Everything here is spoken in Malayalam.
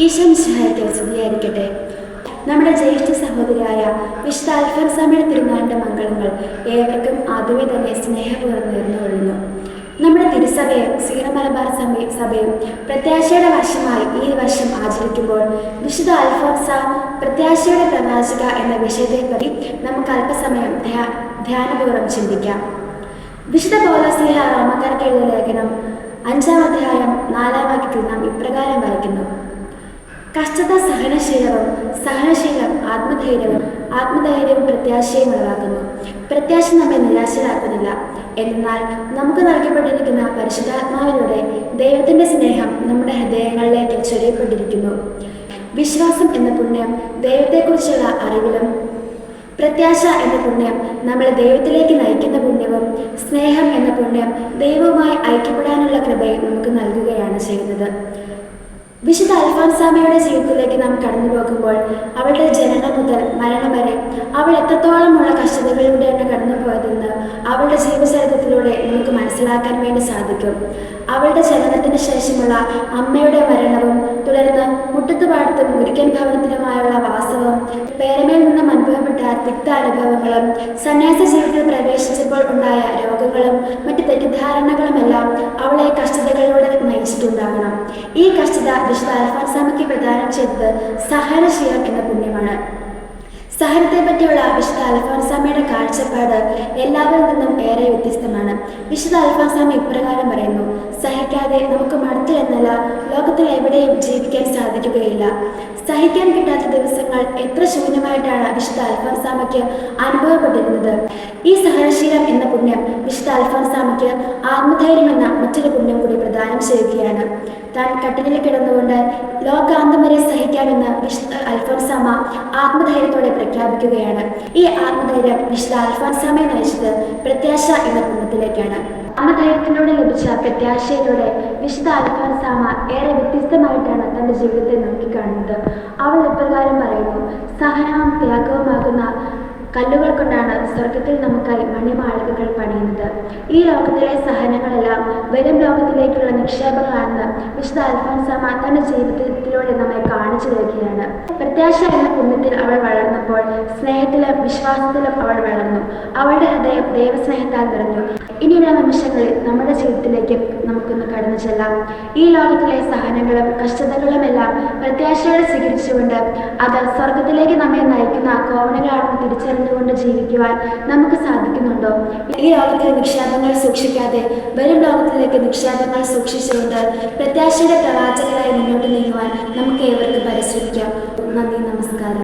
ഈശോ മിശിഹായ്ക്ക് സ്തുതിയായിരിക്കട്ടെ നമ്മുടെ ജ്യേഷ്ഠ സഹോദരിയായ വിശുദ്ധ അൽഫൻസാമയുടെ തിരുനാളിന്റെ മംഗളങ്ങൾ ഏവർക്കും ആദ്യമേ തന്നെ സ്നേഹപൂർവം നേർന്നു കൊള്ളുന്നു നമ്മുടെ തിരുസഭയും സീറ മലബാർ സഭയും സഭയും പ്രത്യാശയുടെ വർഷമായി ഈ വർഷം ആചരിക്കുമ്പോൾ വിശുദ്ധ അൽഫോൻസ പ്രത്യാശയുടെ പ്രവാചക എന്ന വിഷയത്തെപ്പറ്റി നമുക്ക് അല്പസമയം ധ്യാ ധ്യാനപൂർവം ചിന്തിക്കാം. വിശുദ്ധ പൗലോസ്ലിഹ റാമക്കാർക്കെഴുതിയ ലേഖനം അഞ്ചാം അധ്യായം നാലാം വാക്യത്തിൽ നാം ഇപ്രകാരം വായിക്കുന്നു. കഷ്ടത സഹനശീലവും സഹനശീലം ആത്മധൈര്യവും ആത്മധൈര്യവും പ്രത്യാശയും ഉളവാക്കുന്നു. പ്രത്യാശ നമ്മെ നിരാശരാക്കുന്നില്ല. എന്നാൽ നമുക്ക് നൽകപ്പെട്ടിരിക്കുന്ന പരിശുദ്ധാത്മാവിലൂടെ ദൈവത്തിന്റെ സ്നേഹം നമ്മുടെ ഹൃദയങ്ങളിലേക്ക് ചൊരിയപ്പെട്ടിരിക്കുന്നു. വിശ്വാസം എന്ന പുണ്യം ദൈവത്തെക്കുറിച്ചുള്ള അറിവിലും പ്രത്യാശ എന്ന പുണ്യം നമ്മളെ ദൈവത്തിലേക്ക് നയിക്കുന്ന പുണ്യവും സ്നേഹം എന്ന പുണ്യം ദൈവവുമായി ഐക്യപ്പെടാനുള്ള കൃപയും നമുക്ക് നൽകുകയാണ് ചെയ്യുന്നത്. വിശുദ്ധ അൽഫാൻസാമയുടെ ജീവിതത്തിലേക്ക് നാം കടന്നു പോകുമ്പോൾ അവളുടെ ജനനം മുതൽ മരണം വരെ അവൾ എത്രത്തോളമുള്ള കഷ്ടതകളിലൂടെയാണ് കടന്നു പോയതെന്ന് അവളുടെ ജീവചരിത്രത്തിലൂടെ നമുക്ക് മനസ്സിലാക്കാൻ വേണ്ടി സാധിക്കും. അവളുടെ ജനനത്തിന് ശേഷമുള്ള അമ്മയുടെ മരണവും തുടർന്ന് മുട്ടത്തുപാടത്തും മുരിക്കൻ ഭവനത്തിനുമായുള്ള വാസവും പേരമേൽ നിന്നും അനുഭവപ്പെട്ട തിക്ത അനുഭവങ്ങളും സന്യാസ ജീവിതത്തിൽ പ്രവേശിച്ചപ്പോൾ ഉണ്ടായ രോഗങ്ങളും മറ്റ് തെറ്റിദ്ധാരണകളുമെല്ലാം ഈ കഷ്ടത വിശുദ്ധ അൽഫാൻസാമയ്ക്ക് പ്രദാനം ചെയ്തത് സഹനശീലം എന്ന പുണ്യമാണ്. സഹനത്തെ പറ്റിയുള്ള വിശുദ്ധ അൽഫോൻസാമയുടെ കാഴ്ചപ്പാട് എല്ലാവരിൽ നിന്നും ഏറെ വ്യത്യസ്തമാണ്. വിശുദ്ധ അൽഫോൻസാമ ഇപ്രകാരം പറയുന്നു സഹിക്കാതെ നമുക്ക് മടത്തിൽ എന്നല്ല ലോകത്തിൽ എവിടെയും ജീവിക്കാൻ സാധിക്കുകയില്ല. സഹിക്കാൻ കിട്ടാത്ത ദിവസങ്ങൾ എത്ര ശൂന്യമായിട്ടാണ് വിശുദ്ധ അൽഫോൻസാമയ്ക്ക് അനുഭവപ്പെട്ടിരുന്നത്. ഈ സഹനശീലം എന്ന പുണ്യം വിശുദ്ധ അൽഫോൻസാമയ്ക്ക് ആത്മധൈര്യം എന്ന മറ്റൊരു പുണ്യം കൂടി പ്രദാനം ചെയ്യുകയാണ്. താൻ കട്ടിലിൽ കിടന്നുകൊണ്ട് ലോകാന്തം വരെ സഹിക്കാമെന്ന് വിശുദ്ധ അൽഫോൻസാമ ആത്മധൈര്യത്തോടെ പ്രഖ്യാപിക്കുകയാണ്. ഈ ആത്മധൈര്യം വിശുദ്ധ സമയം നയിച്ചത് പ്രത്യാശ എന്ന കുടുംബത്തിലേക്കാണ്. ആത്മധൈര്യത്തിലൂടെ ലഭിച്ച പ്രത്യാശയിലൂടെ വിശുദ്ധ അൽഫോൻസാമ ഏറെ വ്യത്യസ്തമായിട്ടാണ് തന്റെ ജീവിതത്തെ നോക്കിക്കാണുന്നത്. അവൾ ഇപ്രകാരം പറയുന്നു സഹനവും ത്യാഗവുമാകുന്ന കല്ലുകൾ കൊണ്ടാണ് സ്വർഗത്തിൽ നമുക്കായി മണിമാളികകൾ പണിയുന്നത്. ഈ ലോകത്തിലെ സഹനങ്ങളെല്ലാം വരും ലോകത്തിലേക്കുള്ള നിക്ഷേപങ്ങളാണെന്ന് വിശുദ്ധ അൽഫോൻസാമ തന്റെ ജീവിതത്തിലൂടെ നമ്മെ കാണിച്ചു തരികയാണ് പ്രത്യാശ എന്ന പുണ്യത്തിൽ അവൾ വളർന്നപ്പോൾ സ്നേഹത്തിലും വിശ്വാസത്തിലും അവൾ വളർന്നു. അവളുടെ ഹൃദയം ദൈവസ്നേഹത്താൽ നിറഞ്ഞു. ഇനിയുള്ള നിമിഷങ്ങളിൽ നമ്മുടെ ജീവിതത്തിലേക്ക് നമുക്കൊന്ന് കടന്നു ചെല്ലാം. ഈ ലോകത്തിലെ സഹനങ്ങളും കഷ്ടതകളും എല്ലാം പ്രത്യാശയോടെ സ്വീകരിച്ചുകൊണ്ട് അത് സ്വർഗത്തിലേക്ക് നമ്മെ നയിക്കുന്ന കോവണകളാണെന്ന് തിരിച്ചറിഞ്ഞുകൊണ്ട് ജീവിക്കുവാൻ നമുക്ക് സാധിക്കുന്നുണ്ടോ? ഈ ലോകത്തിലെ നിക്ഷേപങ്ങൾ സൂക്ഷിക്കാതെ വരും ലോകത്തിലേക്ക് നിക്ഷേപങ്ങൾ സൂക്ഷിച്ചുകൊണ്ട് പ്രത്യാശയുടെ പ്രവാചകരായി മുന്നോട്ട് നീങ്ങുവാൻ നമുക്ക് ഏവർക്കും നന്ദി നമസ്കാരം.